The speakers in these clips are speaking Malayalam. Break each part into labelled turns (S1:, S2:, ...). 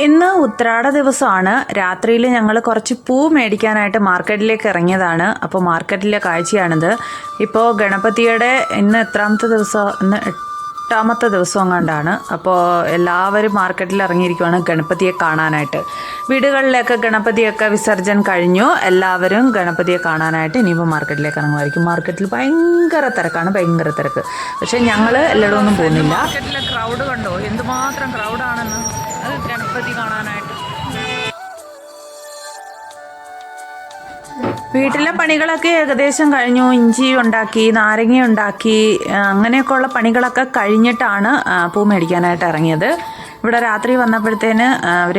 S1: ഇന്ന് ഉത്രാട ദിവസമാണ്. രാത്രിയിൽ ഞങ്ങൾ കുറച്ച് പൂ മേടിക്കാനായിട്ട് മാർക്കറ്റിലേക്ക് ഇറങ്ങിയതാണ്. അപ്പോൾ മാർക്കറ്റിലെ കാഴ്ചയാണിത്. ഇപ്പോൾ ഗണപതിയുടെ ഇന്ന് എത്രാമത്തെ ദിവസം? ഇന്ന് എട്ടാമത്തെ ദിവസം കൊണ്ടാണ് അപ്പോൾ എല്ലാവരും മാർക്കറ്റിൽ ഇറങ്ങിയിരിക്കുവാണ് ഗണപതിയെ കാണാനായിട്ട്. വീടുകളിലൊക്കെ ഗണപതിയൊക്കെ വിസർജൻ കഴിഞ്ഞു. എല്ലാവരും ഗണപതിയെ കാണാനായിട്ട് ഇനിയിപ്പോൾ മാർക്കറ്റിലേക്ക് ഇറങ്ങുമായിരിക്കും. മാർക്കറ്റിൽ ഭയങ്കര തിരക്കാണ്. ഭയങ്കര തിരക്ക്. പക്ഷേ ഞങ്ങൾ എല്ലായിടമൊന്നും പോകുന്നില്ല. മാർക്കറ്റിലെ ക്രൗഡ് കണ്ടോ? എന്തുമാത്രം ക്രൗഡാണെന്ന് ഗണപതി കാണാനായിട്ട്. വീട്ടിലെ പണികളൊക്കെ ഏകദേശം കഴിഞ്ഞു. ഇഞ്ചി ഉണ്ടാക്കി നാരങ്ങ ഉണ്ടാക്കി അങ്ങനെയൊക്കെയുള്ള പണികളൊക്കെ കഴിഞ്ഞിട്ടാണ് പൂ മേടിക്കാനായിട്ട് ഇറങ്ങിയത്. ഇവിടെ രാത്രി വന്നപ്പോഴത്തേന് അവർ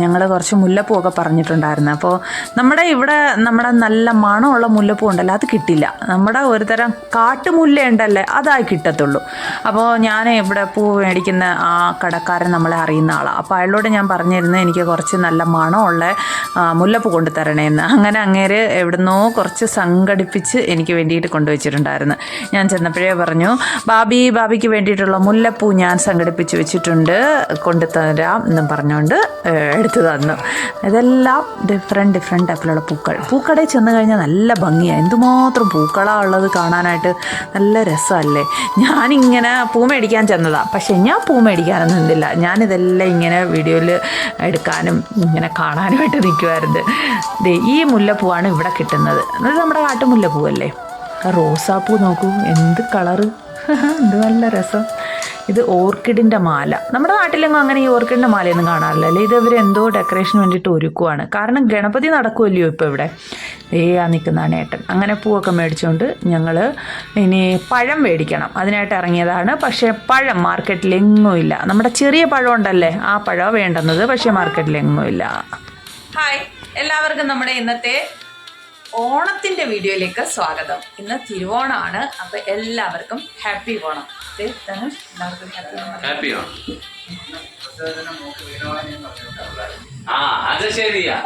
S1: ഞങ്ങൾ കുറച്ച് മുല്ലപ്പൂവൊക്കെ പറഞ്ഞിട്ടുണ്ടായിരുന്നു. അപ്പോൾ നമ്മുടെ ഇവിടെ നമ്മുടെ നല്ല മണമുള്ള മുല്ലപ്പൂ ഉണ്ടല്ലോ അത് കിട്ടില്ല. നമ്മുടെ ഒരു തരം കാട്ടുമുല്ല ഉണ്ടല്ലേ അതായി കിട്ടത്തുള്ളൂ. അപ്പോൾ ഞാൻ ഇവിടെ പൂ മേടിക്കുന്ന ആ കടക്കാരൻ നമ്മളെ അറിയുന്ന ആളാണ് അപ്പോൾ അയാളോട് ഞാൻ പറഞ്ഞിരുന്നു എനിക്ക് കുറച്ച് നല്ല മണമുള്ള മുല്ലപ്പൂ കൊണ്ടു തരണേന്ന് അങ്ങനെ അങ്ങേര് എവിടുന്നോ കുറച്ച് സംഘടിപ്പിച്ച് എനിക്ക് വേണ്ടിയിട്ട് കൊണ്ടുവച്ചിട്ടുണ്ടായിരുന്നു. ഞാൻ ചെന്നപ്പോഴേ പറഞ്ഞു ബാബി ബാബിക്ക് വേണ്ടിയിട്ടുള്ള മുല്ലപ്പൂ ഞാൻ സംഘടിപ്പിച്ച് വെച്ചിട്ടുണ്ട്. കൊണ്ടുതരാം എന്നും പറഞ്ഞുകൊണ്ട് എടുത്തു തന്നു. ഇതെല്ലാം ഡിഫറെന്റ് ഡിഫറെന്റ് ടൈപ്പിലുള്ള പൂക്കൾ. പൂക്കടയിൽ ചെന്ന് കഴിഞ്ഞാൽ നല്ല ഭംഗിയാണ് എന്തുമാത്രം പൂക്കളാണ് ഉള്ളത് കാണാനായിട്ട്. നല്ല രസമല്ലേ. ഞാനിങ്ങനെ പൂ മേടിക്കാൻ ചെന്നതാണ് പക്ഷേ ഞാൻ പൂ മേടിക്കാനൊന്നും നിന്നില്ല. ഞാനിതെല്ലാം ഇങ്ങനെ വീഡിയോയിൽ എടുക്കാനും ഇങ്ങനെ കാണാനുമായിട്ട് നിൽക്കുമായിരുന്നു ഈ മുല്ലപ്പൂവാണ് ഇവിടെ കിട്ടുന്നത്. അത് നമ്മുടെ കാട്ടുമുല്ലപ്പൂവല്ലേ? റോസാപ്പൂ നോക്കൂ. എന്ത് കളറ്? എന്ത് നല്ല രസം. ഇത് ഓർക്കിഡിന്റെ മാല. നമ്മുടെ നാട്ടിലെങ്ങും അങ്ങനെ ഈ ഓർക്കിഡിന്റെ മാലയൊന്നും കാണാറില്ല അല്ലേ? ഇത് ഇവർ എന്തോ ഡെക്കറേഷന് വേണ്ടിയിട്ട് ഒരുക്കുവാണ്. കാരണം ഗണപതി നടക്കുമല്ലയോ ഇപ്പോൾ ഇവിടെ? ഏ ആ നിൽക്കുന്നതാണ് ഏട്ടൻ അങ്ങനെ പൂവൊക്കെ മേടിച്ചുകൊണ്ട് ഞങ്ങൾ ഇനി പഴം മേടിക്കണം. അതിനായിട്ട് ഇറങ്ങിയതാണ്. പക്ഷേ പഴം മാർക്കറ്റിൽ എങ്ങും ഇല്ല. നമ്മുടെ ചെറിയ പഴം ഉണ്ടല്ലേ? ആ പഴം വേണ്ടുന്നത്. പക്ഷേ മാർക്കറ്റിൽ എങ്ങും ഇല്ല. ഹായ് എല്ലാവർക്കും നമ്മുടെ ഇന്നത്തെ ഓണത്തിന്റെ വീഡിയോയിലേക്ക് സ്വാഗതം. ഇന്ന് തിരുവോണമാണ്. അപ്പോൾ എല്ലാവർക്കും ഹാപ്പി ഓണം. ദേ, ധനുഷ്, എല്ലാവർക്കും
S2: ആ അത് ശരിയാ.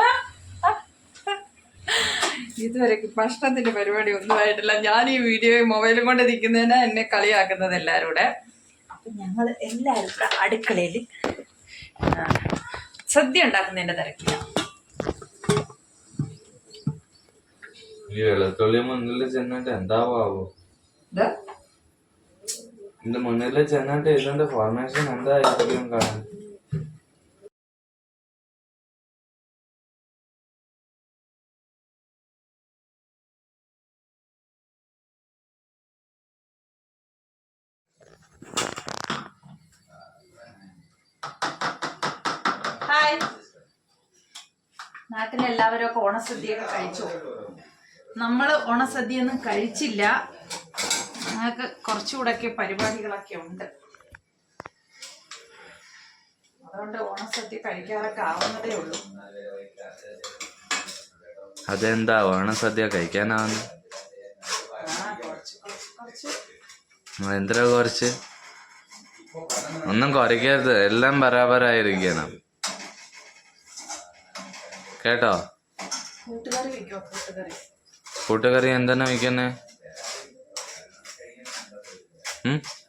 S1: ഇതുവരെ ഭക്ഷണത്തിന്റെ പരിപാടി ഒന്നും ആയിട്ടില്ല. ഞാൻ ഈ വീഡിയോ മൊബൈലും കൊണ്ട് നിൽക്കുന്നതിനാ എന്നെ കളിയാക്കുന്നത് എല്ലാവരും കൂടെ അപ്പൊ ഞങ്ങൾ എല്ലാവരും കൂടെ അടുക്കളയിൽ സദ്യ ഉണ്ടാക്കുന്നതിന്റെ തിരക്കിലാണ്
S2: ഈ വെളുത്തുള്ളി മുന്നിൽ ചെന്നിട്ട് എന്താവോ
S1: ഇത്
S2: മുന്നിൽ ചെന്നിട്ട് ഇതിന്റെ ഫോർമേഷൻ എന്തായിരിക്കും കാണാൻ.
S1: ഹായ് നാട്ടിലെല്ലാവരും ഒക്കെ ഓണസദ്യയൊക്കെ കഴിച്ചു? നമ്മൾ ഓണസദ്യ ഒന്നും കഴിച്ചില്ല. ഞങ്ങൾക്ക് കുറച്ചുകൂടെയൊക്കെ പരിപാടികളൊക്കെ ഉണ്ട്. അതുകൊണ്ട് ഓണസദ്യ കഴിക്കാറൊക്കെ ആവുന്നതേ ഉള്ളൂ.
S2: അതെന്താ? ഓണസദ്യ കഴിക്കാനാവുന്നു. എന്തിനാ കുറച്ച്? ഒന്നും കുറയ്ക്കരുത്. എല്ലാം ബരാബരായിരിക്കണം. കേട്ടോ?
S1: കൂട്ടുകറി കൂട്ടുകറി.
S2: എന്താണ് വയ്ക്കുന്നേ Hmm?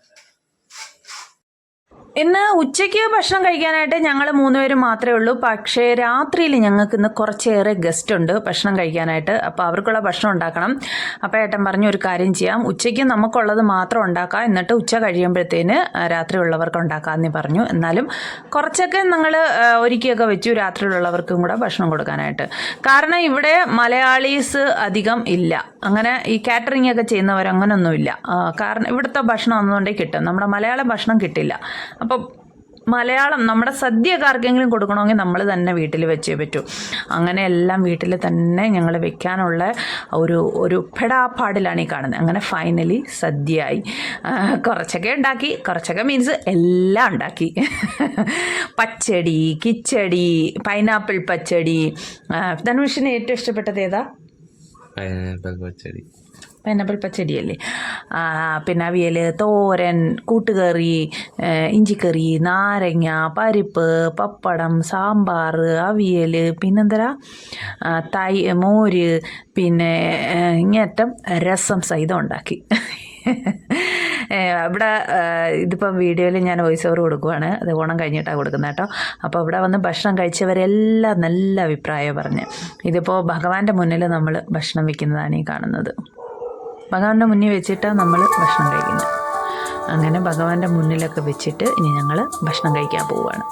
S1: ഇന്ന് ഉച്ചയ്ക്ക് ഭക്ഷണം കഴിക്കാനായിട്ട് ഞങ്ങൾ മൂന്നുപേരും മാത്രമേ ഉള്ളൂ. പക്ഷേ രാത്രിയിൽ ഞങ്ങൾക്ക് ഇന്ന് കുറച്ചേറെ ഗസ്റ്റ് ഉണ്ട് ഭക്ഷണം കഴിക്കാനായിട്ട്. അപ്പോൾ അവർക്കുള്ള ഭക്ഷണം ഉണ്ടാക്കണം. അപ്പോൾ ഏട്ടൻ പറഞ്ഞു ഒരു കാര്യം ചെയ്യാം. ഉച്ചയ്ക്ക് നമുക്കുള്ളത് മാത്രം ഉണ്ടാക്കാം. എന്നിട്ട് ഉച്ച കഴിയുമ്പോഴത്തേന് രാത്രി ഉള്ളവർക്ക് ഉണ്ടാക്കാമെന്ന് പറഞ്ഞു. എന്നാലും കുറച്ചൊക്കെ ഞങ്ങൾ ഒരുക്കിയൊക്കെ വെച്ചു രാത്രിയിലുള്ളവർക്കും കൂടെ ഭക്ഷണം കൊടുക്കാനായിട്ട്. കാരണം ഇവിടെ മലയാളീസ് അധികം ഇല്ല. അങ്ങനെ ഈ കാറ്ററിംഗ് ഒക്കെ ചെയ്യുന്നവരങ്ങനൊന്നുമില്ല. കാരണം ഇവിടുത്തെ ഭക്ഷണം ഒന്നുകൊണ്ടേ കിട്ടും. നമ്മുടെ മലയാളം ഭക്ഷണം കിട്ടില്ല. അപ്പം മലയാളം നമ്മുടെ സദ്യയൊക്കെ ആർക്കെങ്കിലും കൊടുക്കണമെങ്കിൽ നമ്മൾ തന്നെ വീട്ടിൽ വെച്ചേ പറ്റൂ. അങ്ങനെ എല്ലാം വീട്ടിൽ തന്നെ ഞങ്ങൾ വെക്കാനുള്ള ഒരു ഒരു പെടാപ്പാടിലാണ് ഈ കാണുന്നത്. അങ്ങനെ ഫൈനലി സദ്യയായി. കുറച്ചൊക്കെ ഉണ്ടാക്കി കുറച്ചൊക്കെ മീൻസ് എല്ലാം ഉണ്ടാക്കി. പച്ചടി കിച്ചടി പൈനാപ്പിൾ പച്ചടി. ധനുഷിന് ഏറ്റവും ഇഷ്ടപ്പെട്ടത് ഏതാ?
S2: പച്ചടി.
S1: പൈനാപ്പിൾ പച്ചടിയല്ലേ? പിന്നെ അവിയൽ തോരൻ കൂട്ടുകറി ഇഞ്ചിക്കറി നാരങ്ങ പരിപ്പ് പപ്പടം സാമ്പാർ അവിയൽ പിന്നെന്താ തൈ മോര് പിന്നെ ഇങ്ങേറ്റം രസം സഹിതം ഉണ്ടാക്കി. അവിടെ ഇതിപ്പം വീഡിയോയിൽ ഞാൻ വോയിസ് ഓവർ കൊടുക്കുവാണ്. അത് ഓണം കഴിഞ്ഞിട്ടാണ് കൊടുക്കുന്നത് കേട്ടോ. അപ്പോൾ അവിടെ വന്ന് ഭക്ഷണം കഴിച്ചവരെല്ലാം നല്ല അഭിപ്രായം പറഞ്ഞ്. ഇതിപ്പോൾ ഭഗവാന്റെ മുന്നിൽ നമ്മൾ ഭക്ഷണം വെക്കുന്നതാണ് ഈ കാണുന്നത്. ഭഗവാന്റെ മുന്നിൽ വെച്ചിട്ടാണ് നമ്മൾ ഭക്ഷണം കഴിക്കുന്നത്. അങ്ങനെ ഭഗവാന്റെ മുന്നിലൊക്കെ വെച്ചിട്ട് ഇനി ഞങ്ങൾ ഭക്ഷണം കഴിക്കാൻ പോവുകയാണ്.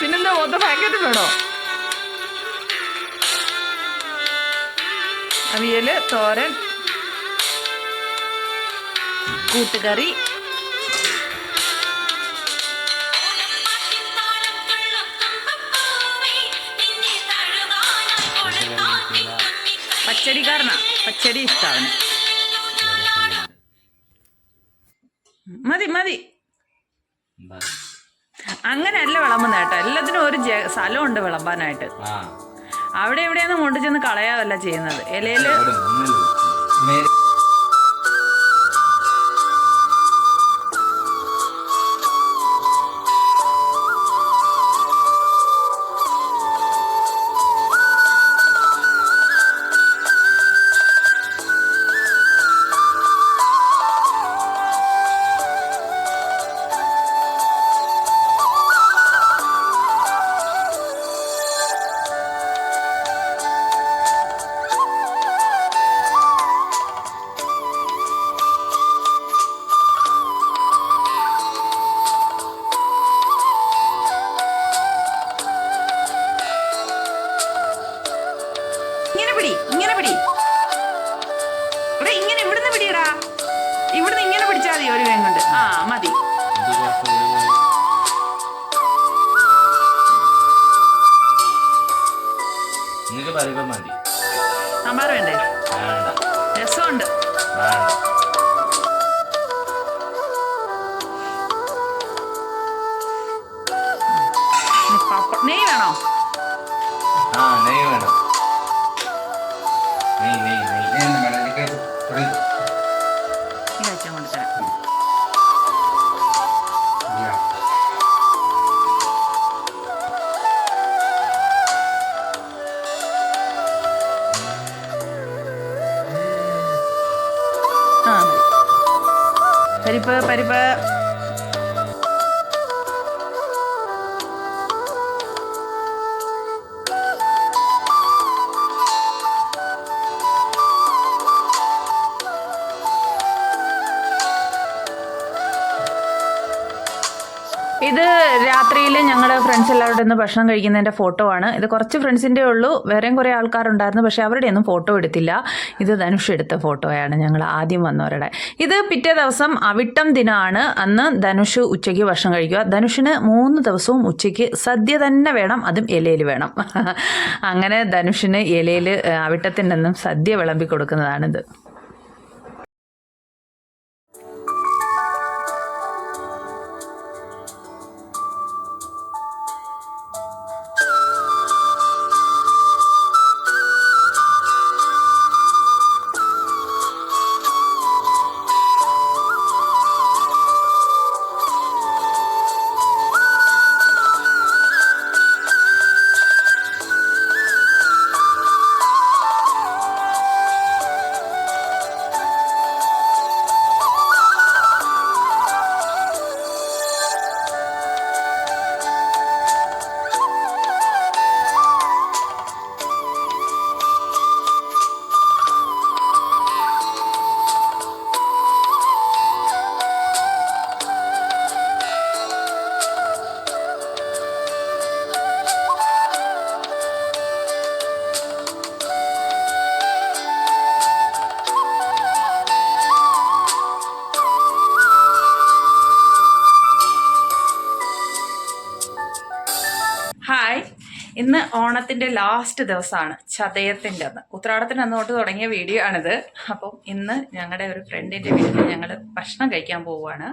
S1: പിന്നെന്താ മൊത്ത പാക്കറ്റ് വേണോ അവിയൽ തോരൻ കൂട്ടുകറി. പച്ചടിക്കാരനാ പച്ചടി ഇഷ്ടമാണ് മതി മതി. അങ്ങനെയല്ല വിളമ്പുന്ന കേട്ടോ. എല്ലാത്തിനും ഒരു സ്ഥലം സ്ഥലമുണ്ട് വിളമ്പാനായിട്ട്. അവിടെ എവിടെയൊന്നും കൊണ്ടു ചെന്ന് കളയാവല്ല ചെയ്യുന്നത്.
S2: ഇലയിൽ പരിപ്പം മതി.
S1: സാമ്പാർ വേണ്ട. രസമുണ്ട്.
S2: വേണ്ട.
S1: ഫ്രണ്ട്സ് എല്ലാവരുടെ നിന്ന് ഭക്ഷണം കഴിക്കുന്നതിന്റെ ഫോട്ടോ ആണ്. ഇത് കുറച്ച് ഫ്രണ്ട്സിന്റെ ഉള്ളൂ. വേറെയും കുറേ ആൾക്കാരുണ്ടായിരുന്നു. പക്ഷേ അവരുടെ ഒന്നും ഫോട്ടോ എടുത്തില്ല. ഇത് ധനുഷ് എടുത്ത ഫോട്ടോയാണ് ഞങ്ങൾ ആദ്യം വന്നവരുടെ. ഇത് പിറ്റേ ദിവസം അവിട്ടം ദിനമാണ് അന്ന് ധനുഷ് ഉച്ചയ്ക്ക് ഭക്ഷണം കഴിക്കുക. ധനുഷിന് മൂന്ന് ദിവസവും ഉച്ചയ്ക്ക് സദ്യ തന്നെ വേണം. അതും ഇലയിൽ വേണം. അങ്ങനെ ധനുഷിന് ഇലയിൽ അവിട്ടത്തിന്റെ നിന്നും സദ്യ വിളമ്പി കൊടുക്കുന്നതാണിത്. ഇന്ന് ഓണത്തിന്റെ ലാസ്റ്റ് ദിവസമാണ് ചതയത്തിന്റെ അന്ന് ഉത്രാടത്തിന് അന്ന് തൊട്ട് തുടങ്ങിയ വീഡിയോ ആണിത്. അപ്പം ഇന്ന് ഞങ്ങളുടെ ഒരു ഫ്രണ്ടിന്റെ വീട്ടിൽ ഞങ്ങൾ ഭക്ഷണം കഴിക്കാൻ പോവുകയാണ്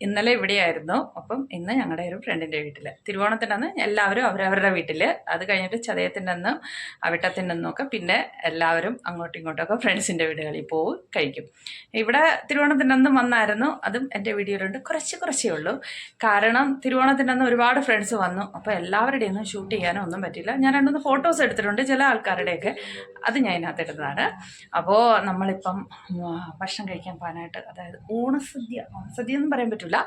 S1: ഇന്നലെ ഇവിടെയായിരുന്നു. അപ്പം ഇന്ന് ഞങ്ങളുടെ ഒരു ഫ്രണ്ടിന്റെ വീട്ടിൽ തിരുവോണത്തിന്റെ അന്ന് എല്ലാവരും അവരവരുടെ വീട്ടിൽ അത് കഴിഞ്ഞിട്ട് ചതയത്തിന്റെ അന്നും അവിട്ടത്തിന്റെ ഒക്കെ പിന്നെ എല്ലാവരും അങ്ങോട്ടും ഇങ്ങോട്ടൊക്കെ ഫ്രണ്ട്സിന്റെ വീടുകളിൽ പോവും കഴിക്കും. ഇവിടെ തിരുവോണത്തിന്റെ അന്നും വന്നായിരുന്നു. അതും എന്റെ വീഡിയോയിലുണ്ട്. കുറച്ച് കുറച്ചേ ഉള്ളൂ. കാരണം തിരുവോണത്തിന്റെ അന്ന് ഒരുപാട് ഫ്രണ്ട്സ് വന്നു. അപ്പോൾ എല്ലാവരുടെയും ഒന്നും ഷൂട്ട് ചെയ്യാനോ ഒന്നും പറ്റില്ല ഞാൻ രണ്ടൊന്ന് ഫോട്ടോസ് എടുത്തിട്ടുണ്ട് ചില ആൾക്കാരുടെയൊക്കെ. അത് ഞാൻ ഇതിനകത്ത് എടുത്തതാണ് അപ്പോൾ നമ്മളിപ്പം ഉം, ഭക്ഷണം കഴിക്കാൻ പോകാനായിട്ട് അതായത് ഓണസദ്യ ഓണസദ്യ ഒന്നും പറയാൻ പറ്റില്ല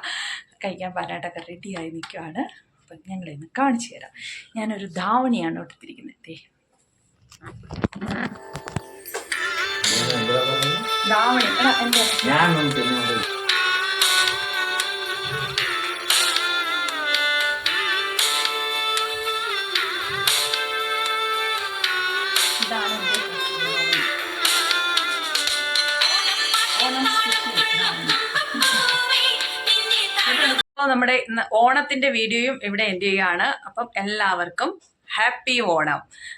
S1: കഴിക്കാൻ പോകാനായിട്ടൊക്കെ റെഡിയായി നിൽക്കുകയാണ് അപ്പം ഞങ്ങളിന്ന് കാണിച്ചു തരാം. ഞാനൊരു ധാവണിയാണ് എടുത്തിരിക്കുന്നത്? ധാവണി. എടാ എന്റെ നമ്മുടെ ഇന്ന് ഓണത്തിന്റെ വീഡിയോയും ഇവിടെ എൻഡ് ചെയ്യുകയാണ്. അപ്പം എല്ലാവർക്കും ഹാപ്പി ഓണം.